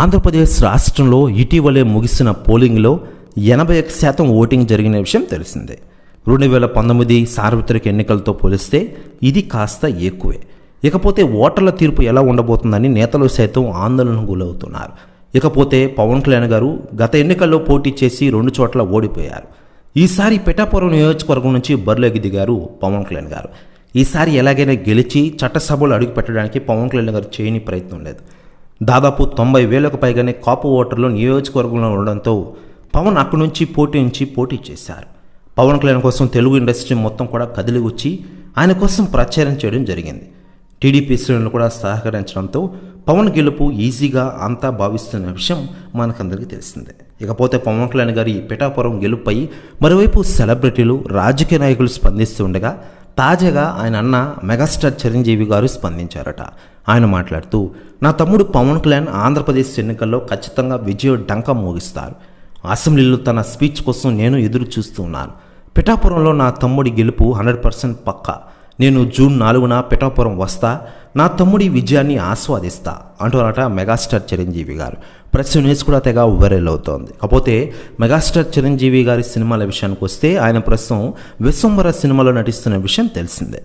ఆంధ్రప్రదేశ్ రాష్ట్రంలో ఇటీవలే ముగిసిన పోలింగ్లో ఎనభై ఒక శాతం ఓటింగ్ జరిగిన విషయం తెలిసిందే. రెండు వేల పంతొమ్మిది సార్వత్రిక ఎన్నికలతో పోలిస్తే ఇది కాస్త ఎక్కువే. ఇకపోతే ఓటర్ల తీర్పు ఎలా ఉండబోతుందని నేతలు సైతం ఆందోళనకు గురవుతున్నారు. ఇకపోతే పవన్ కళ్యాణ్ గారు గత ఎన్నికల్లో పోటీ చేసి రెండు చోట్ల ఓడిపోయారు. ఈసారి పిఠాపురం నియోజకవర్గం నుంచి బరిలోకి దిగారు పవన్ కళ్యాణ్ గారు. ఈసారి ఎలాగైనా గెలిచి చట్టసభలో అడుగుపెట్టడానికి పవన్ కళ్యాణ్ గారు చేయని ప్రయత్నం లేదు. దాదాపు తొంభై వేలకు పైగానే కాపు ఓటర్లు నియోజకవర్గంలో ఉండడంతో పవన్ అక్కడి నుంచి పోటీ నుంచి పోటీ చేశారు. పవన్ కళ్యాణ్ కోసం తెలుగు ఇండస్ట్రీ మొత్తం కూడా కదిలి వచ్చి ఆయన కోసం ప్రచారం చేయడం జరిగింది. టీడీపీ శ్రేణులు కూడా సహకరించడంతో పవన్ గెలుపు ఈజీగా అంతా భావిస్తున్న విషయం మనకందరికీ తెలిసిందే. ఇకపోతే పవన్ కళ్యాణ్ గారి పిఠాపురం గెలుపై మరోవైపు సెలబ్రిటీలు రాజకీయ నాయకులు స్పందిస్తుండగా తాజాగా ఆయన అన్న మెగాస్టార్ చిరంజీవి గారు స్పందించారట. ఆయన మాట్లాడుతూ నా తమ్ముడు పవన్ కళ్యాణ్ ఆంధ్రప్రదేశ్ ఎన్నికల్లో ఖచ్చితంగా విజయ డంక మోగిస్తారు. అసెంబ్లీలో తన స్పీచ్ కోసం నేను ఎదురు చూస్తున్నాను. పిఠాపురంలో నా తమ్ముడి గెలుపు హండ్రెడ్ పర్సెంట్ పక్కా. నేను జూన్ నాలుగున పిఠాపురం వస్తా. నా తమ్ముడి విజయాన్ని ఆస్వాదిస్తా అంటున్నారట మెగాస్టార్ చిరంజీవి గారు. ప్రెస్ న్యూస్ కూడా తెగ వైరల్ అవుతోంది. కాకపోతే మెగాస్టార్ చిరంజీవి గారి సినిమాల విషయానికి వస్తే ఆయన ప్రస్తుతం విశ్వంబర సినిమాలో నటిస్తున్న విషయం తెలిసిందే.